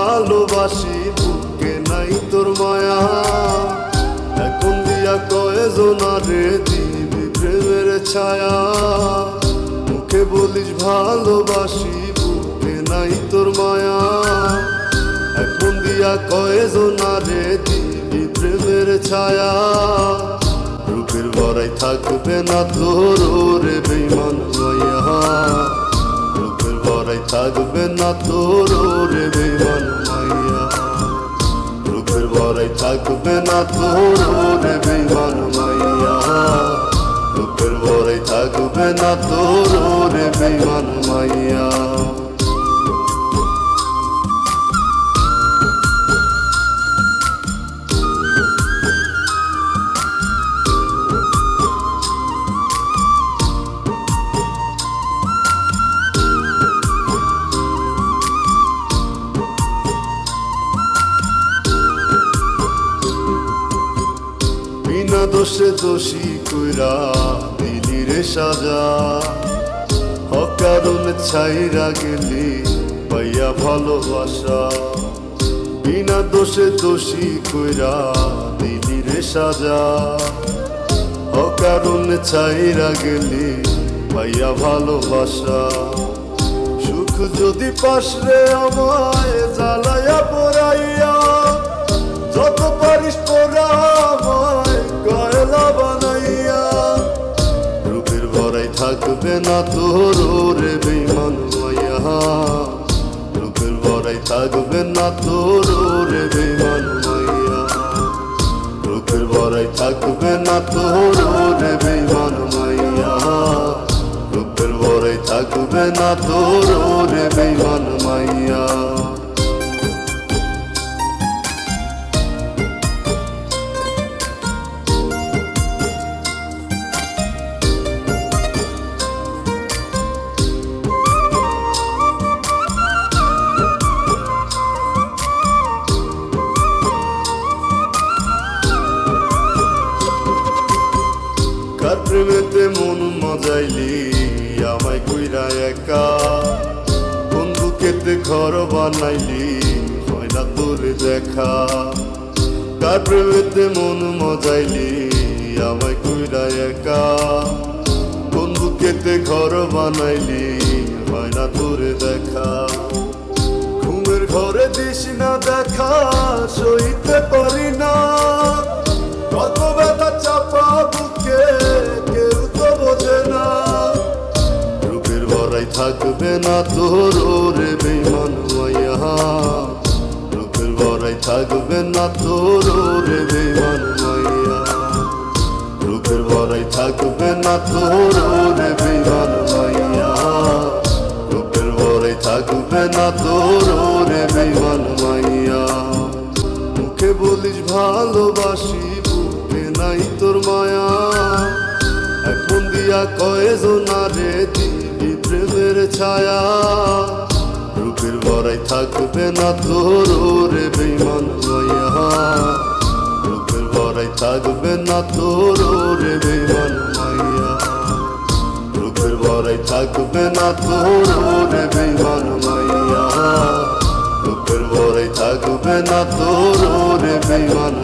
ভালোবাসি, বুকে নাই তোর মায়া। এখন দিয়া কয়েজনারে দিবি প্রেমের ছায়া। মুখে বলিস ভালোবাসি, বুকে নাই তোর মায়া। এখন দিয়া কয়েজনারে দিবি প্রেমের ছায়া। রূপের বড়াই থাকবে না তোর রে বড়াই থাকবে না তোর বেমান মাইয়া। রূপের বড়াই থাকবে না তোর বেমান মাইয়া। দোষে দোষী কইরা দিলি রে সাজা। অকারণ ছাইরা গেলি পাইয়া ভালোবাসা। বিনা দোষে দোষী কইরা দিলি রে সাজা। অকারণ ছাইরা গেলি পাইয়া ভালোবাসা। সুখ যদি পাস রে আমায় জ্বালাইয়া পড়াইয়া থাকবে না তোর রে বেমান রূপের বড়াই থাকবে না তোর রে বেমান রূপের বড়াই থাকবে না তোর রে বেমান রূপের বড়াই থাকবে না তোর রে বেমান মাইয়া প্রেমেতে মন মজাইলি, আমায় কইরা একা। বন্ধুকেতে ঘর বানাইলি হয় না তোর দেখা। কার প্রেমেতে মন মজাইলি, আমায় কইরা একা। বন্ধুকেতে ঘর বানাইলি হয় না তোর দেখা। ঘুমের ঘরে দিস না দেখা সইতে থাকবে না তোর রে বেমান মাইয়া রূপের ভরাই থাকবে না তোর রে বেমান মাইয়া রূপের ভরাই থাকবে না তোর রে বেমান মাইয়া রূপের ভরাই থাকবে না তোর রে বেমান মাইয়া মুখে বলিস ভালোবাসি, বুকে নাই তোর মায়া। এখন দিয়া কয়েজনারে দিবি প্রেমের ছায়া। রূপের ভরাই থাকবে না তোর রে বেমান মাইয়া রূপের ভরাই থাকবে না তোর রে বেমান মাইয়া রূপের ভরাই থাকবে না তোর রে বেমান মাইয়া রূপের ভরাই থাকবে না তোর রে বেমান